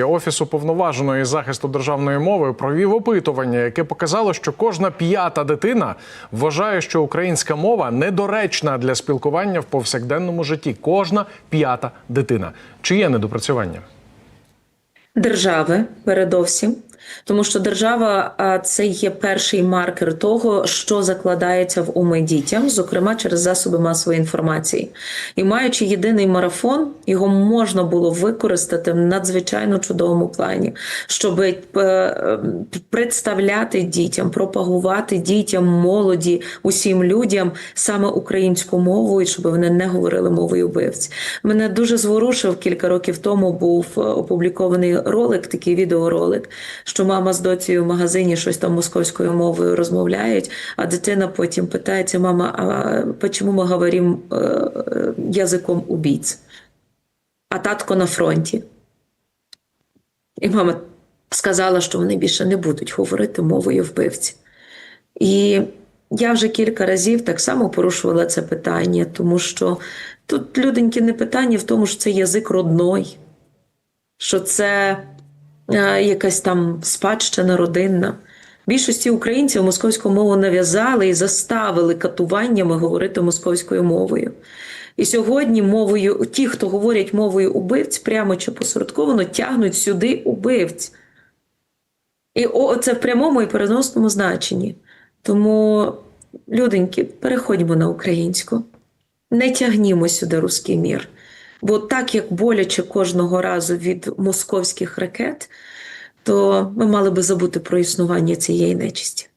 Офіс уповноваженої захисту державної мови провів опитування, яке показало, що кожна п'ята дитина вважає, що українська мова недоречна для спілкування в повсякденному житті. Кожна п'ята дитина. Чи є недопрацювання? держави, передовсім, тому що держава це є перший маркер того, що закладається в уми дітям, зокрема через засоби масової інформації. І маючи єдиний марафон, його можна було використати в надзвичайно чудовому плані, щоб е, представляти дітям, пропагувати дітям, молоді, усім людям саме українську мову, і щоб вони не говорили мовою вбивць. Мене дуже зворушив кілька років тому. Був е, опублікований ролик, такий відеоролик, що мама з доцією в магазині щось там московською мовою розмовляють, а дитина потім питається: мама, а чому ми говоримо е, е, язиком убійць? А татко на фронті. І мама сказала, що вони більше не будуть говорити мовою вбивці. І я вже кілька разів так само порушувала це питання, тому що тут люденьки не питання в тому, що це язик родной, що це якась там спадщина родинна. Більшості українців московську мову нав'язали і заставили катуваннями говорити московською мовою. І сьогодні мовою, ті, хто говорять мовою убивць, прямо чи посередковано тягнуть сюди убивць. І це в прямому і переносному значенні. Тому, люденьки, переходьмо на українську. Не тягнімо сюди руський мір. Бо так як боляче кожного разу від московських ракет, то ми мали би забути про існування цієї нечисті.